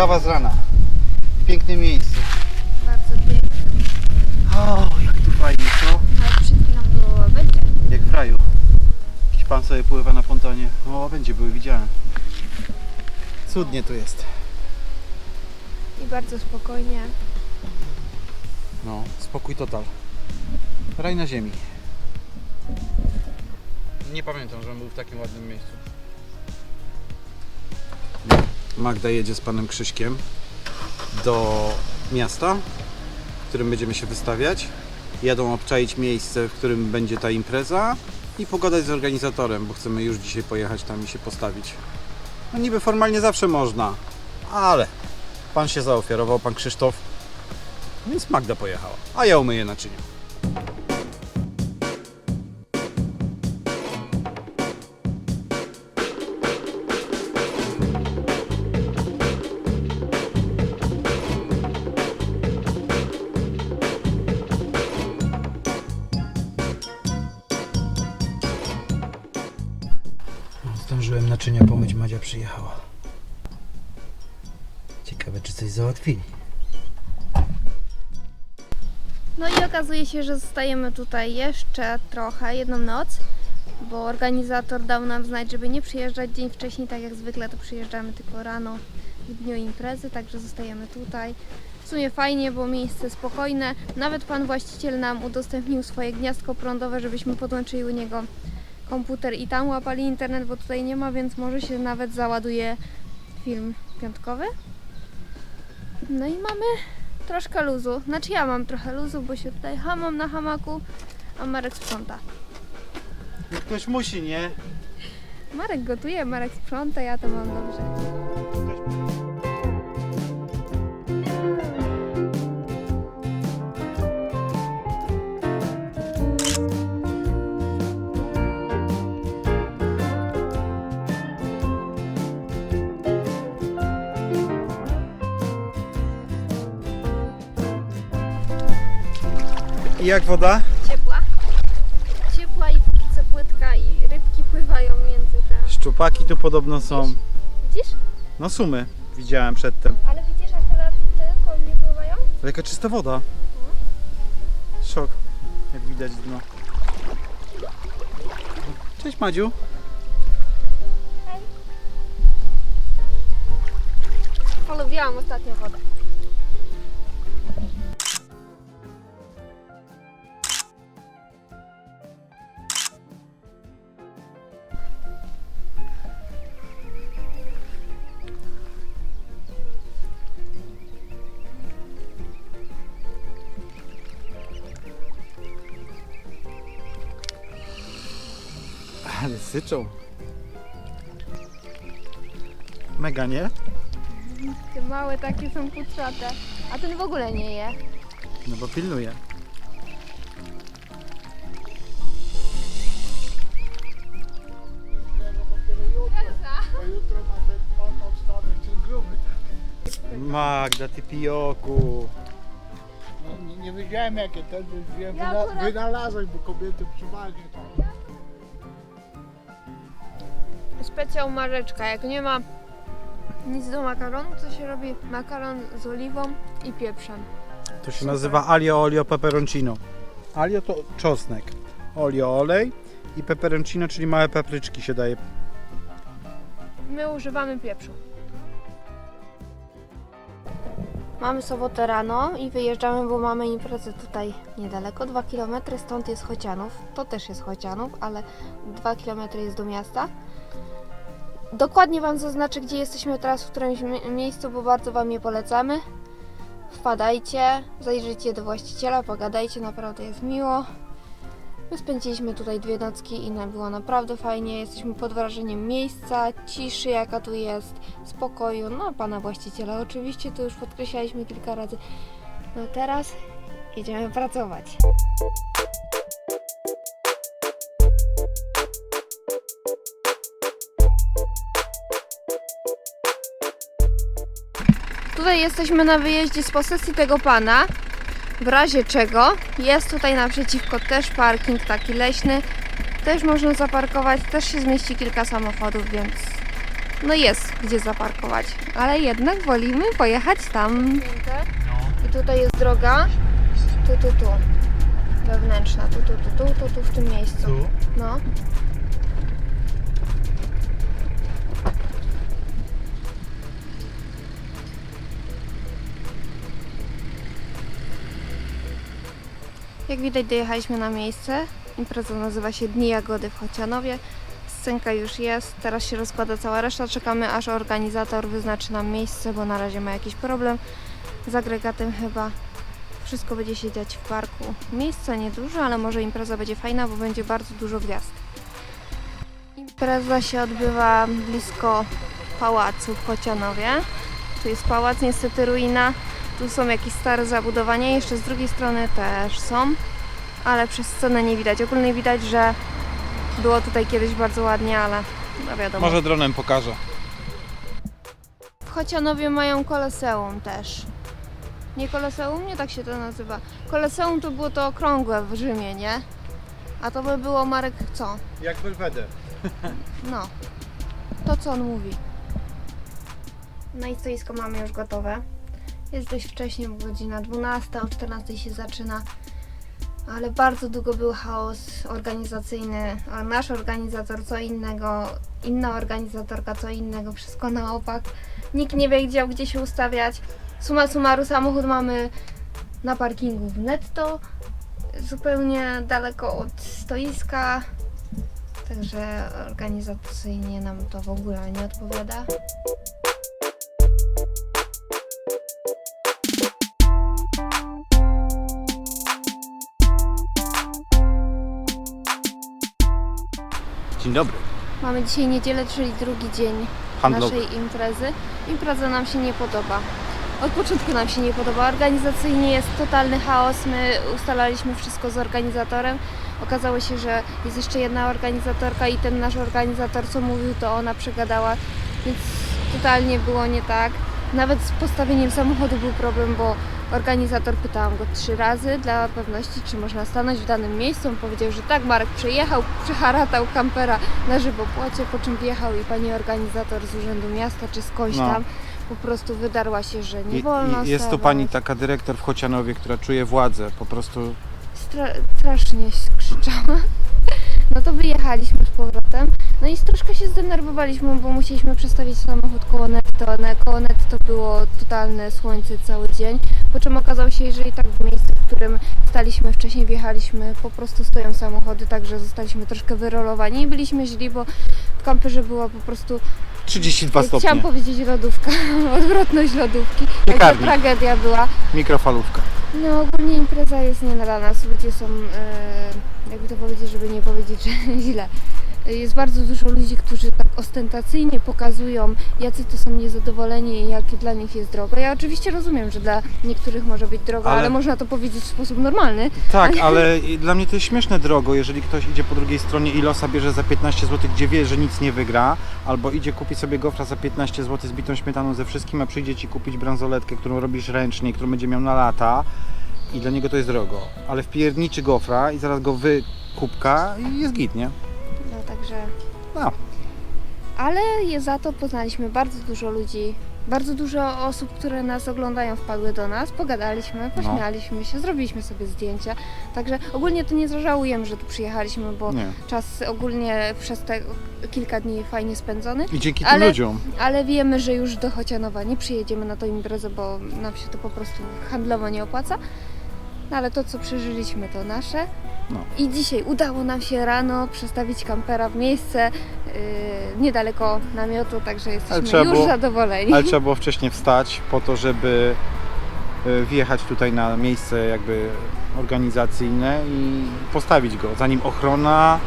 kawa z rana. Piękne miejsce. Bardzo pięknie. O, jak tu fajnie, co? Ale przed chwilą było będzie. Jak w raju. Jakiś pan sobie pływa na pontonie. O, będzie były, widziałem. Cudnie tu jest. I bardzo spokojnie. No, spokój total. Raj na ziemi. Nie pamiętam, że on był w takim ładnym miejscu. Magda jedzie z panem Krzyśkiem do miasta, w którym będziemy się wystawiać. Jadą obczaić miejsce, w którym będzie ta impreza i pogadać z organizatorem, bo chcemy już dzisiaj pojechać tam i się postawić. No niby formalnie zawsze można, ale pan się zaofiarował, pan Krzysztof, więc Magda pojechała, a ja umyję naczynia. Przyjechała. Ciekawe, czy coś załatwili. No i okazuje się, że zostajemy tutaj jeszcze trochę, jedną noc, bo organizator dał nam znać, żeby nie przyjeżdżać dzień wcześniej, tak jak zwykle to przyjeżdżamy tylko rano w dniu imprezy, także zostajemy tutaj. W sumie fajnie, bo miejsce spokojne. Nawet pan właściciel nam udostępnił swoje gniazdko prądowe, żebyśmy podłączyli u niego komputer i tam łapali internet, bo tutaj nie ma, więc może się nawet załaduje film piątkowy. No i mamy troszkę luzu. Znaczy ja mam trochę luzu, bo się tutaj hamam na hamaku, a Marek sprząta. Ktoś musi, nie? Marek gotuje, Marek sprząta, ja to mam dobrze. Jak woda? Ciepła. Ciepła i co płytka i rybki pływają między te. Szczupaki tu podobno są. Widzisz? No sumy widziałem przedtem. Ale widzisz, akurat tylko nie pływają? Ale jaka czysta woda. Szok, jak widać dno. Cześć Madziu. Polubiłam ostatnio wodę. Ale syczą. Mega, nie? Te małe takie są putrzate. A ten w ogóle nie je. No bo pilnuje. Bo jutro ma ten pan odstanek, ten gruby taki. Magda, ty pijoku. No, nie, nie wiedziałem jakie ten, więc wiem, Ja wyna, akurat- wynalazłem, bo kobiety przeważnie tak. Specjał Marzeczka. Jak nie ma nic do makaronu, to się robi makaron z oliwą i pieprzem. To się Super. nazywa alio olio peperoncino. Alio to czosnek. Olio olej i peperoncino, czyli małe papryczki się daje. My używamy pieprzu. Mamy sobotę rano i wyjeżdżamy, bo mamy imprezę tutaj niedaleko, 2 km stąd jest Chocianów. To też jest Chocianów, ale 2 km jest do miasta. Dokładnie Wam zaznaczę, gdzie jesteśmy teraz, w którymś mi- miejscu, bo bardzo Wam je polecamy. Wpadajcie, zajrzyjcie do właściciela, pogadajcie, naprawdę jest miło. My spędziliśmy tutaj dwie nocki i nam było naprawdę fajnie. Jesteśmy pod wrażeniem miejsca, ciszy jaka tu jest, spokoju, no pana właściciela oczywiście, to już podkreślaliśmy kilka razy. No teraz jedziemy pracować. Tutaj jesteśmy na wyjeździe z posesji tego pana. W razie czego jest tutaj naprzeciwko też parking taki leśny. Też można zaparkować, też się zmieści kilka samochodów, więc no jest gdzie zaparkować, ale jednak wolimy pojechać tam. I tutaj jest droga, tu, tu, tu, wewnętrzna, tu, tu, tu, tu, tu, tu w tym miejscu. No. Jak widać dojechaliśmy na miejsce. Impreza nazywa się Dni Jagody w Chocianowie. Scenka już jest, teraz się rozkłada cała reszta. Czekamy aż organizator wyznaczy nam miejsce, bo na razie ma jakiś problem z agregatem chyba. Wszystko będzie się dziać w parku. Miejsca niedużo, ale może impreza będzie fajna, bo będzie bardzo dużo gwiazd. Impreza się odbywa blisko pałacu w Chocianowie. Tu jest pałac, niestety ruina. Tu są jakieś stare zabudowania, jeszcze z drugiej strony też są, ale przez scenę nie widać. Ogólnie widać, że było tutaj kiedyś bardzo ładnie, ale no wiadomo. Może dronem pokażę. W Chocianowie mają koloseum też. Nie koloseum? Nie tak się to nazywa. Koloseum to było to okrągłe w Rzymie, nie? A to by było Marek co? Jak Belweder. No. To co on mówi. No i stoisko mamy już gotowe. Jest dość wcześnie, bo godzina 12, o 14 się zaczyna. Ale bardzo długo był chaos organizacyjny. A nasz organizator co innego, inna organizatorka co innego, wszystko na opak. Nikt nie wiedział, gdzie się ustawiać. Suma summarum samochód mamy na parkingu w netto, zupełnie daleko od stoiska. Także organizacyjnie nam to w ogóle nie odpowiada. Dzień dobry. Mamy dzisiaj niedzielę, czyli drugi dzień Handlowy. naszej imprezy. Impreza nam się nie podoba. Od początku nam się nie podoba. Organizacyjnie jest totalny chaos. My ustalaliśmy wszystko z organizatorem. Okazało się, że jest jeszcze jedna organizatorka i ten nasz organizator, co mówił, to ona przegadała, więc totalnie było nie tak. Nawet z postawieniem samochodu był problem, bo organizator pytałam go trzy razy dla pewności, czy można stanąć w danym miejscu. On powiedział, że tak, Marek przejechał, przeharatał kampera na żywopłocie, po czym wjechał i pani organizator z Urzędu Miasta czy skądś No. tam po prostu wydarła się, że nie I, wolno i jest tu stawać. pani taka dyrektor w Chocianowie, która czuje władzę. Po prostu Stra- strasznie krzyczała. No to wyjechaliśmy z powrotem. No i troszkę się zdenerwowaliśmy, bo musieliśmy przestawić samochód koło netto. Na koło netto było totalne słońce cały dzień. Po czym okazało się, że i tak w miejscu, w którym staliśmy wcześniej, wjechaliśmy, po prostu stoją samochody, także zostaliśmy troszkę wyrolowani i byliśmy źli, bo w kamperze była po prostu 32 Chciałam stopnie. powiedzieć lodówka, odwrotność lodówki. Taka Piekarnik. tragedia była. Mikrofalówka. No ogólnie impreza jest nie nas. Ludzie są, e, jakby to powiedzieć, żeby nie powiedzieć, że źle. Jest bardzo dużo ludzi, którzy tak ostentacyjnie pokazują, jacy to są niezadowoleni i jakie dla nich jest droga. Ja oczywiście rozumiem, że dla niektórych może być droga, ale, Ale- można to powiedzieć w sposób normalny. Tak, ale i dla mnie to jest śmieszne drogo, jeżeli ktoś idzie po drugiej stronie i losa bierze za 15 zł, gdzie wie, że nic nie wygra, albo idzie kupić sobie gofra za 15 zł z bitą śmietaną ze wszystkim, a przyjdzie ci kupić bransoletkę, którą robisz ręcznie, którą będzie miał na lata i dla niego to jest drogo. Ale wpierniczy gofra i zaraz go wykupka i jest git, nie? No także. No. Ale je za to poznaliśmy bardzo dużo ludzi. Bardzo dużo osób, które nas oglądają, wpadły do nas, pogadaliśmy, pośmialiśmy się, zrobiliśmy sobie zdjęcia. Także ogólnie to nie żałujemy, że tu przyjechaliśmy, bo Nie. czas ogólnie przez te kilka dni fajnie spędzony. I dzięki tym Ale- ludziom. Ale wiemy, że już do Chocianowa nie przyjedziemy na tą imprezę, bo nam się to po prostu handlowo nie opłaca. No ale to, co przeżyliśmy, to nasze. No. I dzisiaj udało nam się rano przestawić kampera w miejsce yy, niedaleko namiotu, także jesteśmy już było- zadowoleni. Ale trzeba było wcześniej wstać po to, żeby y, wjechać tutaj na miejsce jakby organizacyjne i postawić go, zanim ochrona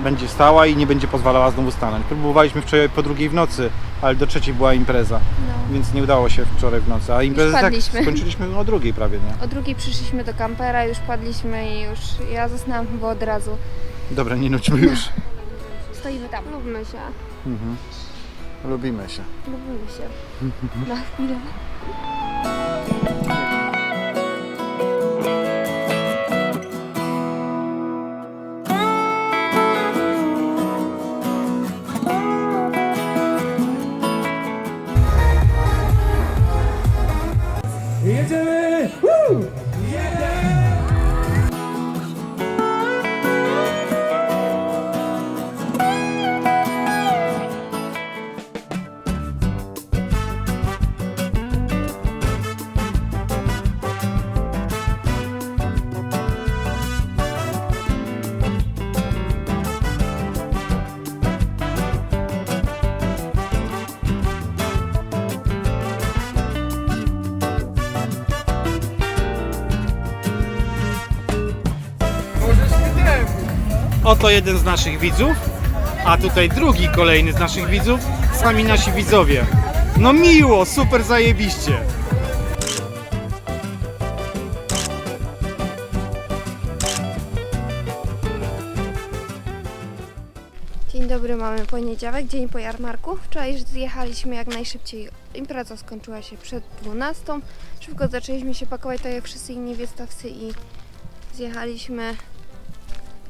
będzie stała i nie będzie pozwalała znowu stanąć. Próbowaliśmy wczoraj po drugiej w nocy, ale do trzeciej była impreza, No. więc nie udało się wczoraj w nocy. A imprezę tak padliśmy. skończyliśmy o drugiej prawie, nie? O drugiej przyszliśmy do kampera, już padliśmy i już ja zasnęłam chyba od razu. Dobra, nie nudźmy już. Stoimy tam. Lubimy się. Mhm. Lubimy się. Lubimy się. Na chwilę. Oto jeden z naszych widzów, a tutaj drugi kolejny z naszych widzów, sami nasi widzowie. No miło, super zajebiście. Dzień dobry, mamy poniedziałek, dzień po jarmarku. Wczoraj już zjechaliśmy jak najszybciej. Impreza skończyła się przed 12. Szybko zaczęliśmy się pakować, tak jak wszyscy inni wystawcy i zjechaliśmy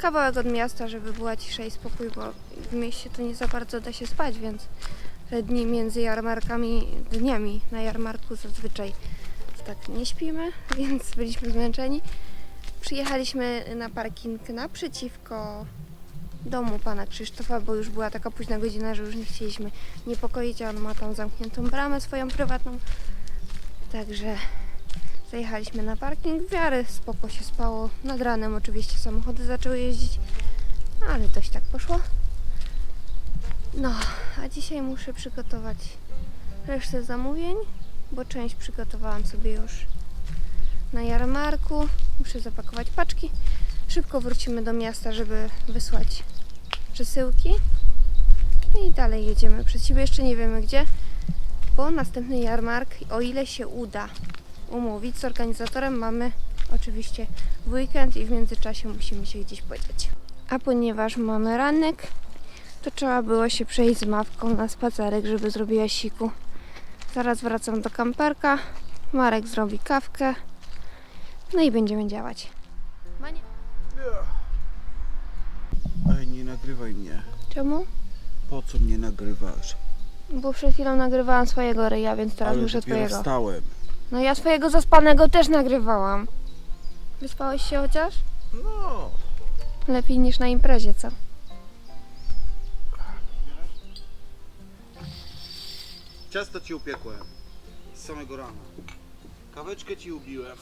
kawałek od miasta, żeby była cisza i spokój, bo w mieście to nie za bardzo da się spać, więc te dni między jarmarkami, dniami na jarmarku zazwyczaj tak nie śpimy, więc byliśmy zmęczeni. Przyjechaliśmy na parking naprzeciwko domu pana Krzysztofa, bo już była taka późna godzina, że już nie chcieliśmy niepokoić, a on ma tam zamkniętą bramę swoją prywatną. Także zajechaliśmy na parking. W miarę spoko się spało. Nad ranem oczywiście samochody zaczęły jeździć, ale dość tak poszło. No, a dzisiaj muszę przygotować resztę zamówień, bo część przygotowałam sobie już na jarmarku. Muszę zapakować paczki. Szybko wrócimy do miasta, żeby wysłać przesyłki. No i dalej jedziemy przed siebie. Jeszcze nie wiemy gdzie, bo następny jarmark, o ile się uda umówić z organizatorem, mamy oczywiście weekend i w międzyczasie musimy się gdzieś podziać. A ponieważ mamy ranek, to trzeba było się przejść z mawką na spacerek, żeby zrobiła siku. Zaraz wracam do kamperka. Marek zrobi kawkę. No i będziemy działać. Mania. Ej, nie nagrywaj mnie. Czemu? Po co mnie nagrywasz? Bo przed chwilą nagrywałam swojego ryja, więc teraz muszę twojego. wstałem. No ja swojego zaspanego też nagrywałam. Wyspałeś się chociaż? No. Lepiej niż na imprezie, co? Ciasto ci upiekłem. Z samego rana. Kaweczkę ci ubiłem.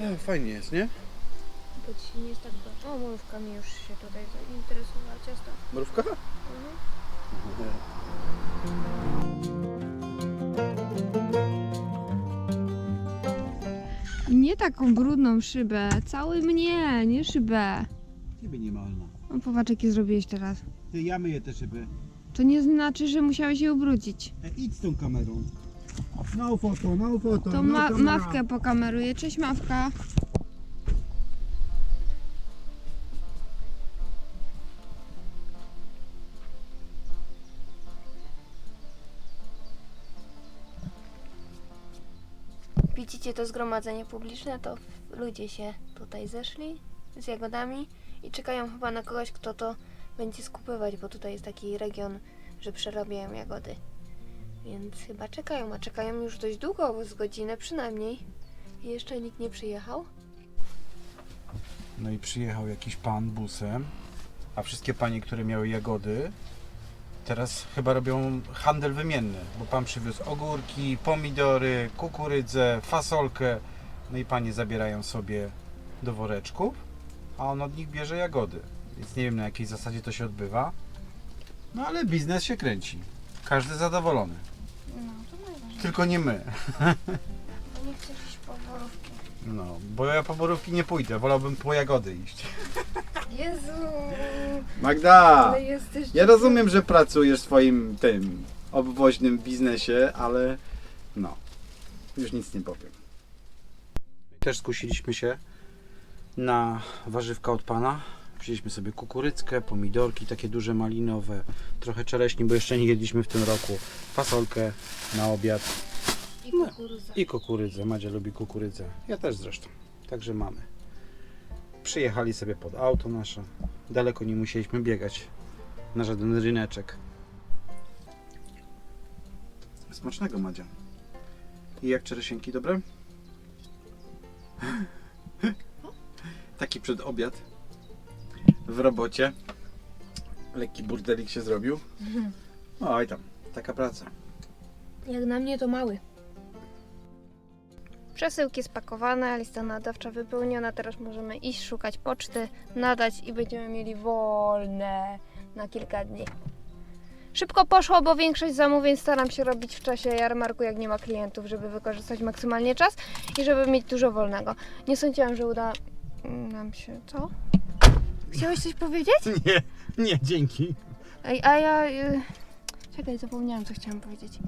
E, fajnie jest, nie? Bo ci nie jest tak do... O, mrówka mi już się tutaj zainteresowała ciasto. Mrówka? Nie taką brudną szybę, cały mnie, nie szybę. Ciebie nie wolno. No popatrz jakie zrobiłeś teraz. Ty, ja myję te szyby. To nie znaczy, że musiałeś je ubrudzić. E, idź z tą kamerą. No foto, no foto. To ma mawkę pokameruję. Cześć mawka. Widzicie to zgromadzenie publiczne? To ludzie się tutaj zeszli z jagodami i czekają chyba na kogoś, kto to będzie skupywać, bo tutaj jest taki region, że przerabiają jagody. Więc chyba czekają, a czekają już dość długo, bo z godzinę przynajmniej. I jeszcze nikt nie przyjechał. No i przyjechał jakiś pan busem, a wszystkie panie, które miały jagody, teraz chyba robią handel wymienny, bo pan przywiózł ogórki, pomidory, kukurydzę, fasolkę, no i panie zabierają sobie do woreczków, a on od nich bierze jagody. Więc nie wiem na jakiej zasadzie to się odbywa, no ale biznes się kręci. Każdy zadowolony. No, to najważniejsze. Tylko nie my. Nie chcesz. No, bo ja po borówki nie pójdę, wolałbym po jagody iść. Jezu! Magda! Ale jesteś... Ja rozumiem, że pracujesz w swoim tym obwoźnym biznesie, ale no, już nic nie powiem. Też skusiliśmy się na warzywka od pana. Wzięliśmy sobie kukurydzkę, pomidorki takie duże malinowe, trochę czereśni, bo jeszcze nie jedliśmy w tym roku, fasolkę na obiad I kukurydza. i kukurydzę. Madzia lubi kukurydzę. Ja też zresztą. Także mamy. Przyjechali sobie pod auto nasze. Daleko nie musieliśmy biegać na żaden ryneczek. Smacznego Madzia. I jak czeresienki dobre? Taki przedobiad w robocie. Lekki burdelik się zrobił. Oj tam, taka praca. Jak na mnie to mały. Przesyłki spakowane, lista nadawcza wypełniona. Teraz możemy iść szukać poczty, nadać i będziemy mieli wolne na kilka dni. Szybko poszło, bo większość zamówień staram się robić w czasie jarmarku, jak nie ma klientów, żeby wykorzystać maksymalnie czas i żeby mieć dużo wolnego. Nie sądziłam, że uda nam się. Co? Chciałeś coś powiedzieć? Nie, nie, dzięki. Ej, a ja... y, Czekaj, zapomniałam, co chciałam powiedzieć.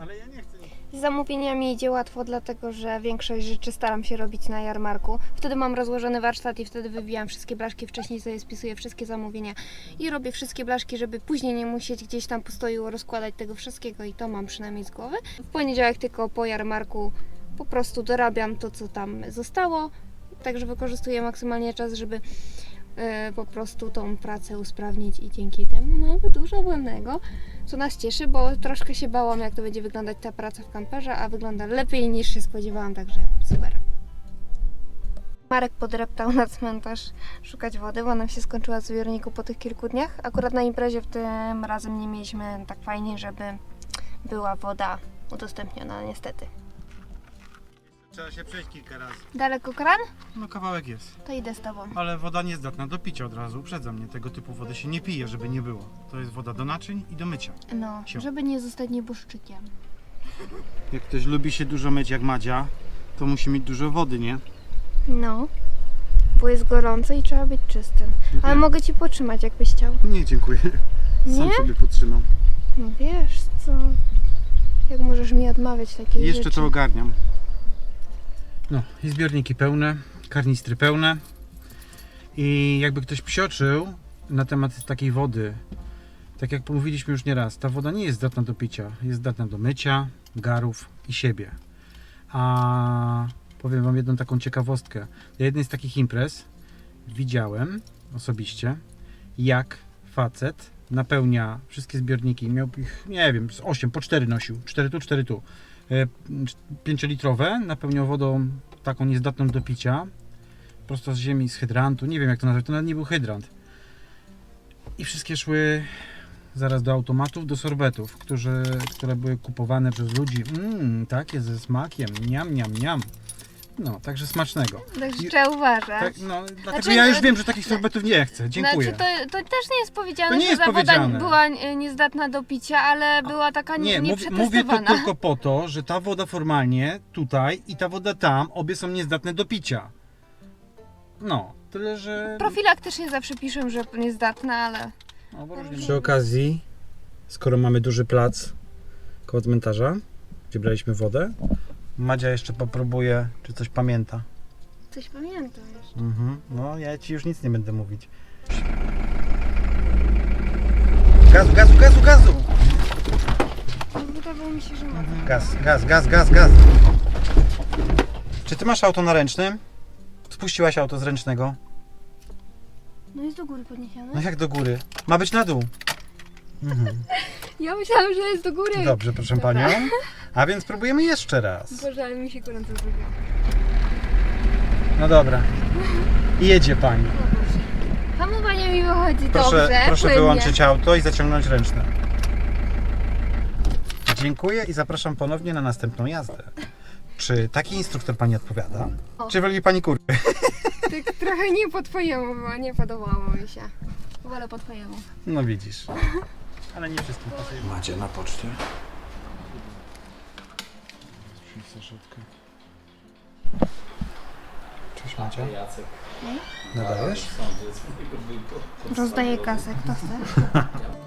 Ale ja nie chcę. Z zamówieniami idzie łatwo, dlatego że większość rzeczy staram się robić na jarmarku. Wtedy mam rozłożony warsztat i wtedy wybijam wszystkie blaszki, wcześniej sobie spisuję wszystkie zamówienia i robię wszystkie blaszki, żeby później nie musieć gdzieś tam postoju rozkładać tego wszystkiego i to mam przynajmniej z głowy. W poniedziałek tylko po jarmarku po prostu dorabiam to, co tam zostało, także wykorzystuję maksymalnie czas, żeby po prostu tą pracę usprawnić i dzięki temu mamy dużo wolnego co nas cieszy, bo troszkę się bałam, jak to będzie wyglądać ta praca w kamperze, a wygląda lepiej niż się spodziewałam, także super. Marek podreptał na cmentarz szukać wody, bo nam się skończyła w zbiorniku po tych kilku dniach. Akurat na imprezie w tym razem nie mieliśmy tak fajnie, żeby była woda udostępniona, niestety. Trzeba się przejść kilka razy. Daleko kran? No kawałek jest. To idę z Tobą. Ale woda niezdatna do picia od razu, uprzedza mnie. Tego typu wody się nie pije, żeby nie było. To jest woda do naczyń i do mycia. No, Sio. żeby nie zostać nieboszczykiem. Jak ktoś lubi się dużo myć jak Madzia, to musi mieć dużo wody, nie? No, bo jest gorąco i trzeba być czystym. Ale Wiem. mogę Ci potrzymać, jakbyś chciał. Nie, dziękuję. Sam Nie? sobie podtrzymam. No wiesz co, jak możesz mi odmawiać takiej Jeszcze rzeczy? to ogarniam. No i zbiorniki pełne, karnistry pełne. I jakby ktoś psioczył na temat takiej wody, tak jak mówiliśmy już nieraz, ta woda nie jest zdatna do picia, jest zdatna do mycia, garów i siebie. A powiem Wam jedną taką ciekawostkę. Na jednej z takich imprez widziałem osobiście, jak facet napełnia wszystkie zbiorniki, miał ich, nie wiem, z 8, po 4 nosił, 4 tu, 4 tu. 5-litrowe, napełniał wodą taką niezdatną do picia, prosto z ziemi, z hydrantu, nie wiem jak to nazwać, to nawet nie był hydrant. I wszystkie szły zaraz do automatów, do sorbetów, którzy, które były kupowane przez ludzi. Mmm, takie ze smakiem, niam, niam, niam. No, także smacznego. Także I- trzeba uważać. Tak, no, dlatego Znaczy, ja już no, wiem, że takich sorbetów nie chcę. Dziękuję. Znaczy to, to też nie jest powiedziane, To nie że jest ta woda powiedziane. była e, niezdatna do picia, ale była taka nie, Nie, mów, mówię to nieprzetestowana. tylko po to, że ta woda formalnie tutaj i ta woda tam, obie są niezdatne do picia. No, tyle że. Profilaktycznie zawsze piszę, że niezdatna, ale No, bo różnie Przy okazji, skoro mamy duży plac koło cmentarza, gdzie braliśmy wodę, Madzia jeszcze popróbuje, czy coś pamięta. coś pamiętam jeszcze. Mhm. No, ja ci już nic nie będę mówić. Gazu, gazu, gazu, gazu! No, Wydawało mi się, że ma. Gaz, gaz, gaz, gaz, gaz. Czy ty masz auto na ręcznym? Spuściłaś auto z ręcznego? No jest do góry podniesione. No jak do góry? Ma być na dół. Mhm. Ja myślałam, że jest do góry. Dobrze, proszę Dobra. panią. A więc próbujemy jeszcze raz. Boże, ale mi się gorąco zrobiło. No dobra. I jedzie pani. No Boże. Hamowanie mi wychodzi Proszę, dobrze, proszę płynnie. wyłączyć auto i zaciągnąć ręczne. Dziękuję i zapraszam ponownie na następną jazdę. Czy taki instruktor pani odpowiada? O. Czy woli pani kurwy? Tak trochę nie po twojemu było, nie podobało mi się. Wolę po twojemu. No widzisz. Ale nie wszystkim pasuje. Macie na poczcie. Cześć Macie. Jacek. Nadajesz? Rozdaję kasę, kto chce.